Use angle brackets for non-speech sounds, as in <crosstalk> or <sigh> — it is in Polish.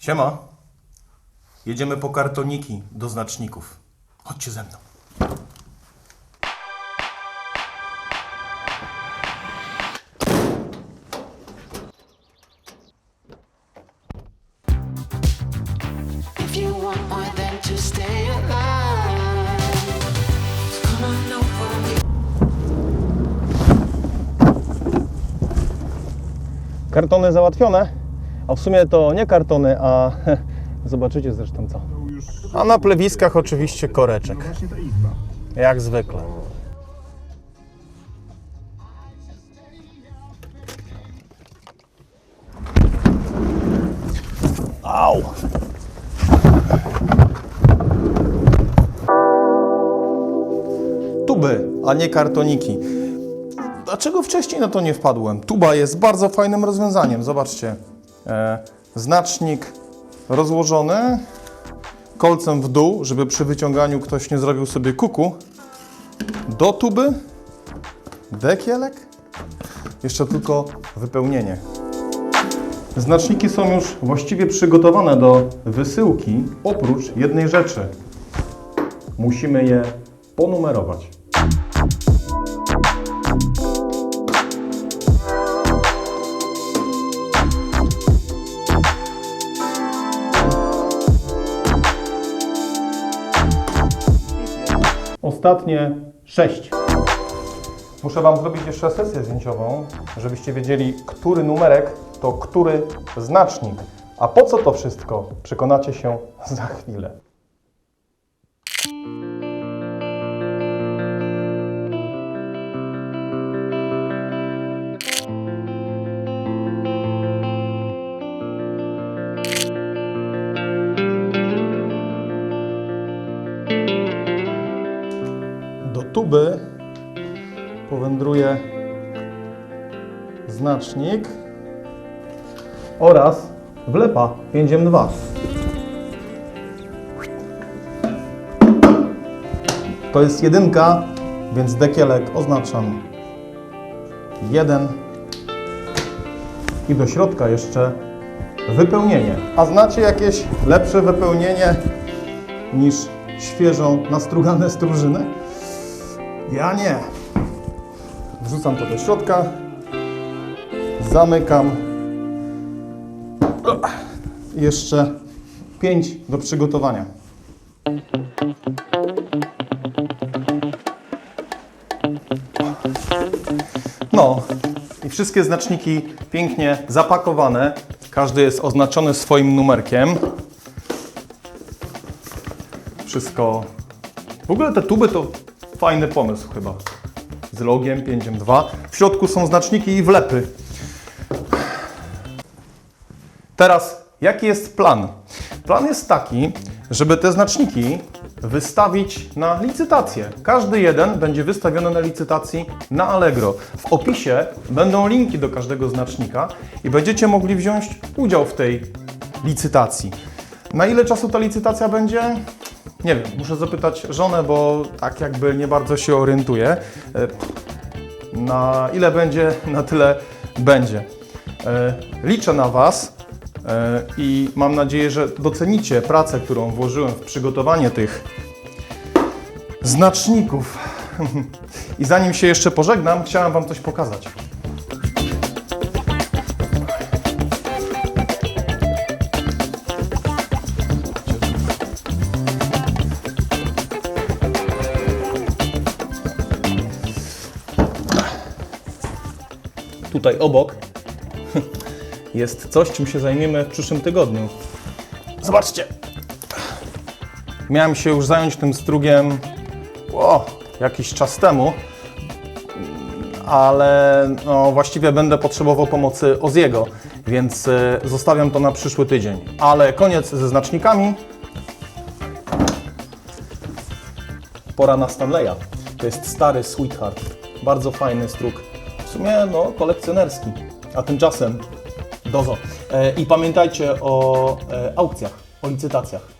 Siema. Jedziemy po kartoniki do znaczników. Chodźcie ze mną. If you want more than to stay alive, come on over me. Kartony załatwione, a w sumie to nie kartony, a <laughs> zobaczycie zresztą co. A na plewiskach oczywiście koreczek. Jak zwykle. Au! Tuby, a nie kartoniki. Dlaczego wcześniej na to nie wpadłem? Tuba jest bardzo fajnym rozwiązaniem. Zobaczcie. E, znacznik rozłożony kolcem w dół, żeby przy wyciąganiu ktoś nie zrobił sobie kuku. Do tuby dekielek. Jeszcze tylko wypełnienie. Znaczniki są już właściwie przygotowane do wysyłki, oprócz jednej rzeczy. Musimy je ponumerować. Ostatnie sześć. Muszę Wam zrobić jeszcze sesję zdjęciową, żebyście wiedzieli, który numerek to który znacznik. A po co to wszystko? Przekonacie się za chwilę. Tuby powędruje znacznik oraz wlepa 5M2. To jest jedynka, więc dekielek oznaczam jeden i do środka jeszcze wypełnienie. A znacie jakieś lepsze wypełnienie niż świeżo nastrugane <laughs> strużyny? Ja nie. Wrzucam to do środka. Zamykam. Jeszcze 5 do przygotowania. No i wszystkie znaczniki pięknie zapakowane. Każdy jest oznaczony swoim numerkiem. Wszystko. W ogóle te tuby to fajny pomysł chyba. Z logiem 5M2. W środku są znaczniki i wlepy. Teraz, jaki jest plan? Plan jest taki, żeby te znaczniki wystawić na licytację. Każdy jeden będzie wystawiony na licytacji na Allegro. W opisie będą linki do każdego znacznika i będziecie mogli wziąć udział w tej licytacji. Na ile czasu ta licytacja będzie? Nie wiem, muszę zapytać żonę, bo tak jakby nie bardzo się orientuję. E, Na ile będzie, <laughs> na tyle będzie. E, Liczę na Was e, i mam nadzieję, że docenicie pracę, którą włożyłem w przygotowanie tych znaczników. <laughs> I zanim się jeszcze pożegnam, chciałem Wam coś pokazać. Tutaj obok jest coś, czym się zajmiemy w przyszłym tygodniu. Zobaczcie! Miałem się już zająć tym strugiem o, jakiś czas temu, ale no, właściwie będę potrzebował pomocy Oziego, więc y, zostawiam to na przyszły tydzień. Ale koniec ze znacznikami. Pora na Stanleya. To jest stary Sweetheart. Bardzo fajny strug. Sumie no, kolekcjonerski. A tymczasem dozo. E, I pamiętajcie o e, aukcjach, o licytacjach.